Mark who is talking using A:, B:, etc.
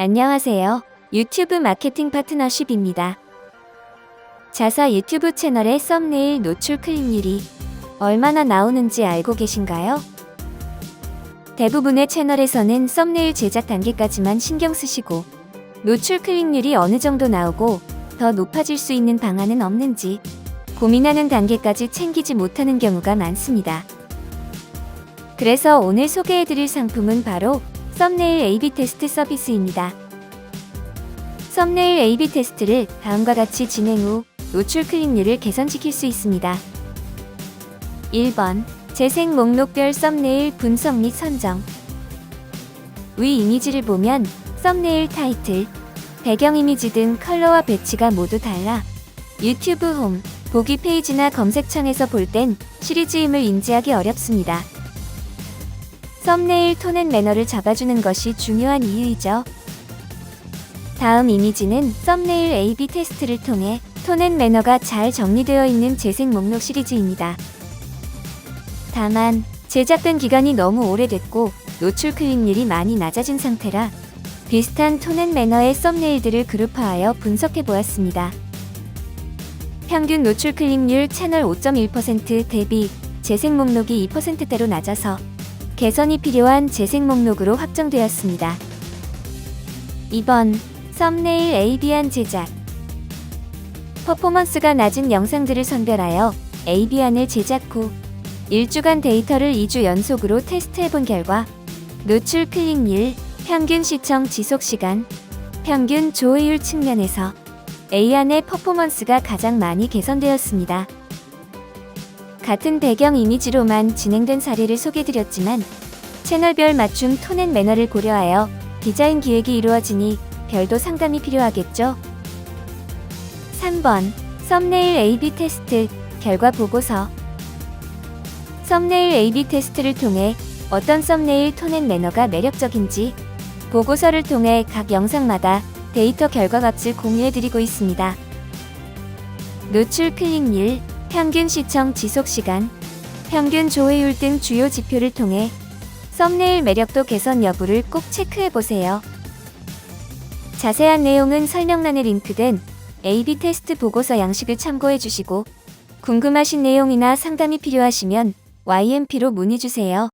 A: 안녕하세요. 유튜브 마케팅 파트너십입니다. 자사 유튜브 채널의 썸네일 노출 클릭률이 얼마나 나오는지 알고 계신가요? 대부분의 채널에서는 썸네일 제작 단계까지만 신경 쓰시고 노출 클릭률이 어느 정도 나오고 더 높아질 수 있는 방안은 없는지 고민하는 단계까지 챙기지 못하는 경우가 많습니다. 그래서 오늘 소개해드릴 상품은 바로 썸네일 A-B 테스트 서비스입니다. 썸네일 A-B 테스트를 다음과 같이 진행 후 노출 클릭률을 개선시킬 수 있습니다. 1번 재생 목록별 썸네일 분석 및 선정 위 이미지를 보면 썸네일 타이틀, 배경 이미지 등 컬러와 배치가 모두 달라 유튜브 홈, 보기 페이지나 검색창에서 볼 땐 시리즈임을 인지하기 어렵습니다. 썸네일 톤앤 매너를 잡아주는 것이 중요한 이유이죠. 다음 이미지는 썸네일 A-B 테스트를 통해 톤앤 매너가 잘 정리되어 있는 재생 목록 시리즈입니다. 다만 제작된 기간이 너무 오래됐고 노출 클릭률이 많이 낮아진 상태라 비슷한 톤앤 매너의 썸네일들을 그룹화하여 분석해 보았습니다. 평균 노출 클릭률 채널 5.1% 대비 재생 목록이 2%대로 낮아서 개선이 필요한 재생 목록으로 확정되었습니다. 2번 썸네일 AB안 제작 퍼포먼스가 낮은 영상들을 선별하여 AB안을 제작 후 1주간 데이터를 2주 연속으로 테스트해본 결과 노출 클릭률, 평균 시청 지속 시간, 평균 조회율 측면에서 A안의 퍼포먼스가 가장 많이 개선되었습니다. 같은 배경 이미지로만 진행된 사례를 소개드렸지만 채널별 맞춤 톤앤 매너를 고려하여 디자인 기획이 이루어지니 별도 상담이 필요하겠죠? 3번 썸네일 A-B 테스트 결과 보고서 썸네일 A-B 테스트를 통해 어떤 썸네일 톤앤 매너가 매력적인지 보고서를 통해 각 영상마다 데이터 결과 값을 공유해드리고 있습니다. 노출 클릭률, 평균 시청 지속 시간, 평균 조회율 등 주요 지표를 통해 썸네일 매력도 개선 여부를 꼭 체크해 보세요. 자세한 내용은 설명란에 링크된 A-B 테스트 보고서 양식을 참고해 주시고 궁금하신 내용이나 상담이 필요하시면 YMP로 문의 주세요.